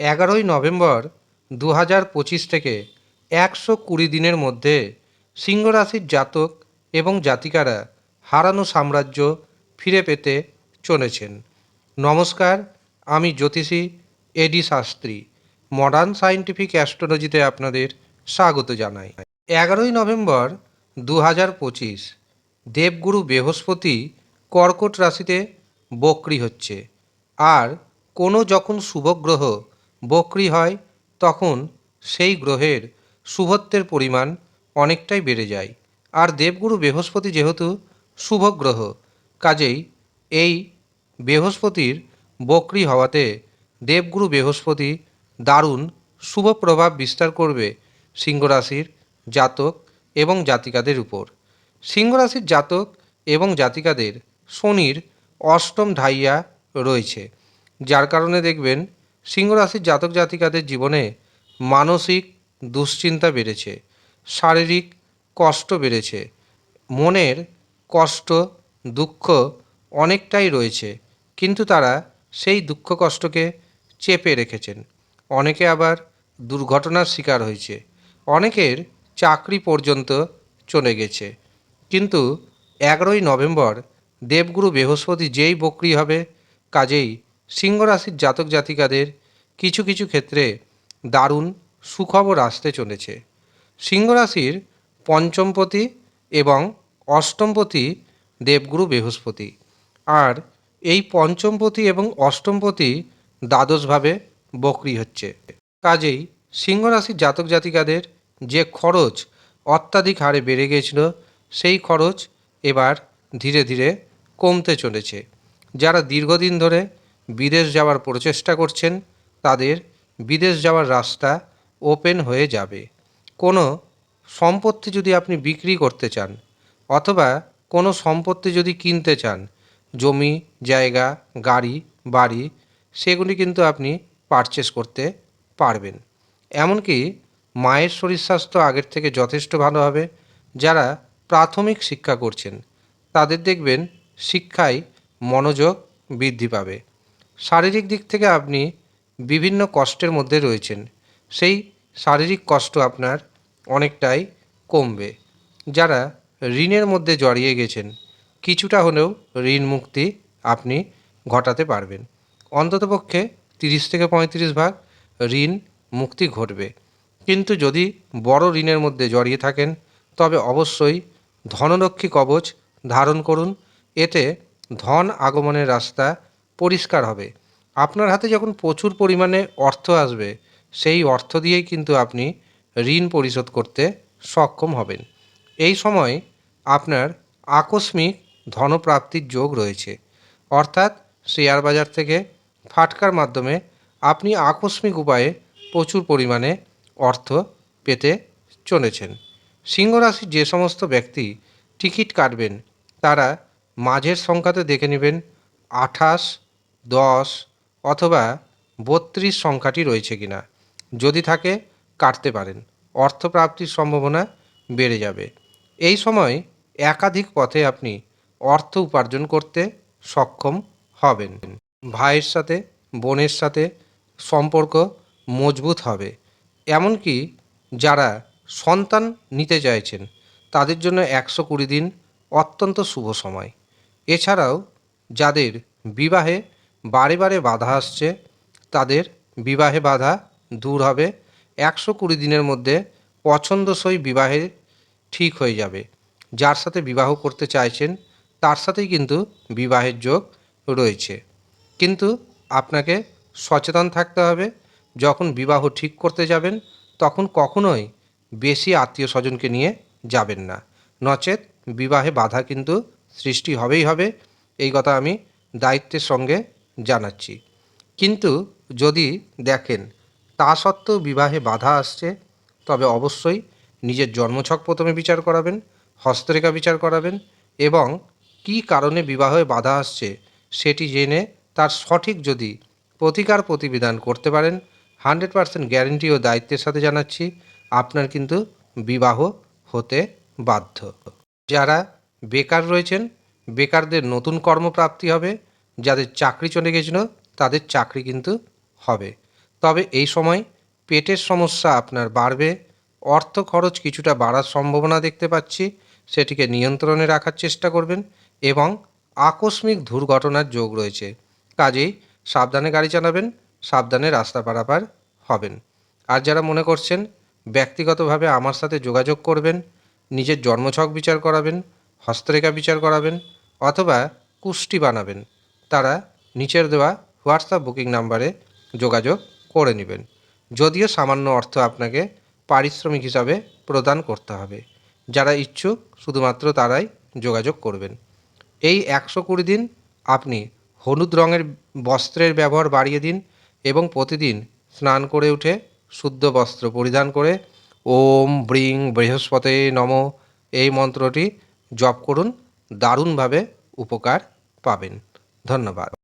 এগারোই নভেম্বর দু হাজার পঁচিশ থেকে একশো কুড়ি দিনের মধ্যে সিংহ রাশির জাতক এবং জাতিকারা হারানো সাম্রাজ্য ফিরে পেতে চলেছেন। নমস্কার, আমি জ্যোতিষী এডি শাস্ত্রী, মডার্ন সায়েন্টিফিক অ্যাস্ট্রোলজিতে আপনাদের স্বাগত জানাই। এগারোই নভেম্বর দু হাজার পঁচিশ, দেবগুরু বৃহস্পতি কর্কট রাশিতে বক্রি হচ্ছে। আর কোনো যখন শুভগ্রহ বক্রি হয়, তখন সেই গ্রহের শুভত্বের পরিমাণ অনেকটাই বেড়ে যায়। আর দেবগুরু বৃহস্পতি যেহেতু শুভ গ্রহ কাজেই এই বৃহস্পতির বক্রি হওয়াতে দেবগুরু বৃহস্পতি দারুণ শুভ প্রভাব বিস্তার করবে সিংহরাশির জাতক এবং জাতিকাদের উপর। সিংহরাশির জাতক এবং জাতিকাদের শনির অষ্টম ঢাইয়া রয়েছে, যার কারণে দেখবেন সিংহ রাশির জাতক জাতিকাদের জীবনে মানসিক দুশ্চিন্তা বেড়েছে, শারীরিক কষ্ট বেড়েছে, মনের কষ্ট, দুঃখ অনেকটাই রয়েছে, কিন্তু তারা সেই দুঃখ কষ্টকে চেপে রেখেছেন। অনেকে আবার দুর্ঘটনার শিকার হয়েছে, অনেকের চাকরি পর্যন্ত চলে গেছে। কিন্তু এগারোই নভেম্বর দেবগুরু বৃহস্পতি যেই বক্রি হবে, কাজেই সিংহ রাশির জাতক জাতিকাদের কিছু কিছু ক্ষেত্রে দারুণ সুখবর আসতে চলেছে। সিংহ রাশির পঞ্চমপতি এবং অষ্টমপতি দেবগুরু বৃহস্পতি। আর এই পঞ্চমপতি এবং অষ্টমপতি দ্বাদশভাবে বক্রি হচ্ছে। কাজেই সিংহ রাশির জাতক জাতিকাদের যে খরচ অত্যাধিক হারে বেড়ে গিয়েছিল সেই খরচ এবার ধীরে ধীরে কমতে চলেছে। যারা দীর্ঘদিন ধরে বিদেশ যাওয়ার প্রচেষ্টা করছেন, তাদের বিদেশ যাওয়ার রাস্তা ওপেন হয়ে যাবে। কোনো সম্পত্তি যদি আপনি বিক্রি করতে চান, অথবা কোনো সম্পত্তি যদি কিনতে চান, জমি, জায়গা, গাড়ি, বাড়ি, সেগুলি কিন্তু আপনি পারচেস করতে পারবেন। এমনকি মায়ের শরীর স্বাস্থ্য আগের থেকে যথেষ্ট ভালো হবে। যারা প্রাথমিক শিক্ষা করছেন, তাদের দেখবেন শিক্ষায় মনোযোগ বৃদ্ধি পাবে। শারীরিক দিক থেকে আপনি বিভিন্ন কষ্টের মধ্যে রয়েছেন। সেই শারীরিক কষ্ট আপনার অনেকটাই কমবে। যারা ঋণের মধ্যে জড়িয়ে গেছেন, কিছুটা হলেও ঋণ মুক্তি আপনি ঘটাতে পারবেন। অন্ততপক্ষে তিরিশ থেকে পঁয়ত্রিশ ভাগ ঋণ মুক্তি ঘটবে। কিন্তু যদি বড় ঋণের মধ্যে জড়িয়ে থাকেন, তবে অবশ্যই ধনলক্ষ্মী কবচ ধারণ করুন। এতে ধন আগমনের রাস্তা পরিষ্কার হবে। আপনার হাতে যখন প্রচুর পরিমাণে অর্থ আসবে, সেই অর্থ দিয়েই কিন্তু আপনি ঋণ পরিশোধ করতে সক্ষম হবেন। এই সময় আপনার আকস্মিক ধনপ্রাপ্তির যোগ রয়েছে। অর্থাৎ শেয়ার বাজার থেকে ফাটকার মাধ্যমে আপনি আকস্মিক উপায়ে প্রচুর পরিমাণে অর্থ পেতে চলেছেন। সিংহ রাশির যে সমস্ত ব্যক্তি টিকিট কাটবেন, তারা মাঝের সংখ্যাতে দেখে নেবেন আঠাশ দশ অথবা বত্রিশ সংখ্যাটি রয়েছে কিনা, যদি থাকে কাটতে পারেন। অর্থপ্রাপ্তির সম্ভাবনা বেড়ে যাবে। এই সময় একাধিক পথে আপনি অর্থ উপার্জন করতে সক্ষম হবেন। ভাইয়ের সাথে, বোনের সাথে সম্পর্ক মজবুত হবে। এমনকি যারা সন্তান নিতে চাইছেন, তাদের জন্য একশো কুড়ি দিন অত্যন্ত শুভ সময়। এছাড়াও যাদের বিবাহে বারে বারে বাধা আসছে, তাদের বিবাহে বাধা দূর হবে। একশো কুড়ি দিনের মধ্যে পছন্দসই বিবাহে ঠিক হয়ে যাবে। যার সাথে বিবাহ করতে চাইছেন, তার সাথেই কিন্তু বিবাহের যোগ রয়েছে। কিন্তু আপনাকে সচেতন থাকতে হবে, যখন বিবাহ ঠিক করতে যাবেন, তখন কখনোই বেশি আত্মীয় স্বজনকে নিয়ে যাবেন না। নচেত বিবাহে বাধা কিন্তু সৃষ্টি হবেই হবে, এই কথা আমি দায়িত্বের সঙ্গে জানাচ্ছি। কিন্তু যদি দেখেন, তা সত্ত্বেও বিবাহে বাধা আসছে, তবে অবশ্যই নিজের জন্মছক প্রথমে বিচার করাবেন, হস্তরেখা বিচার করাবেন এবং কী কারণে বিবাহে বাধা আসছে সেটি জেনে তার সঠিক যদি প্রতিকার প্রতিবিধান করতে পারেন, হান্ড্রেড পারসেন্ট গ্যারেন্টি ও দায়িত্বের সাথে জানাচ্ছি, আপনার কিন্তু বিবাহ হতে বাধ্য। যারা বেকার রয়েছেন, বেকারদের নতুন কর্মপ্রাপ্তি হবে যাদের চাকরি চলে গেছিল, তাদের চাকরি কিন্তু হবে। তবে এই সময় পেটের সমস্যা আপনার বাড়বে, অর্থ খরচ কিছুটা বাড়ার সম্ভাবনা দেখতে পাচ্ছি, সেটিকে নিয়ন্ত্রণে রাখার চেষ্টা করবেন এবং আকস্মিক দুর্ঘটনার যোগ রয়েছে। কাজেই সাবধানে গাড়ি চালাবেন, সাবধানে রাস্তা পারাপার হবেন। আর যারা মনে করছেন ব্যক্তিগতভাবে আমার সাথে যোগাযোগ করবেন, নিজের জন্মছক বিচার করাবেন, হস্তরেখা বিচার করাবেন, অথবা কুষ্টি বানাবেন তারা নিচের দেওয়া হোয়াটসঅ্যাপ বুকিং নাম্বারে যোগাযোগ করে নেবেন। যদিও সামান্য অর্থ আপনাকে পারিশ্রমিক হিসাবে প্রদান করতে হবে। যারা ইচ্ছুক, শুধুমাত্র তারাই যোগাযোগ করবেন। এই একশো কুড়ি দিন আপনি হলুদ রঙের বস্ত্রের ব্যবহার বাড়িয়ে দিন এবং প্রতিদিন স্নান করে উঠে শুদ্ধ বস্ত্র পরিধান করে ওম ব্রিং বৃহস্পতে নম এই মন্ত্রটি জপ করুন, দারুণভাবে উপকার পাবেন। ধন্যবাদ।